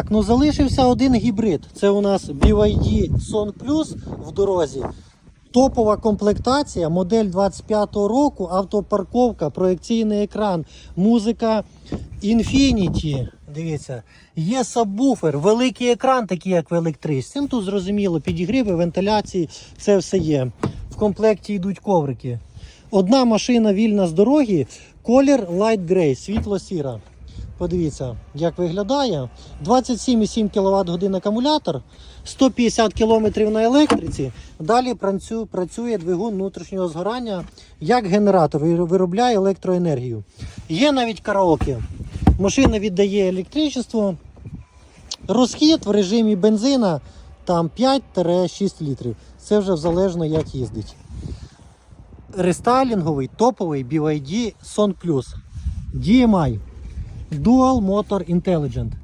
Так, ну залишився один гібрид. Це у нас BYD Song Plus в дорозі. Топова комплектація, модель 25-го року, автопарковка, проекційний екран, музика Infinity. Дивіться, є сабвуфер, великий екран, такий як в електричці. Ну, тут зрозуміло, підігріви, вентиляції, це все є. В комплекті йдуть коврики. Одна машина вільна з дороги, колір Light Grey, світло-сіра. Подивіться, як виглядає. 27,7 кВт годин акумулятор, 150 км на електриці. Далі працює двигун внутрішнього згорання як генератор, виробляє електроенергію. Є навіть караоке. Машина віддає електричество. Розхід в режимі бензина там 5-6 літрів. Це вже залежно як їздить. Рестайлінговий топовий BYD Son Plus. DMI. Dual Motor Intelligent.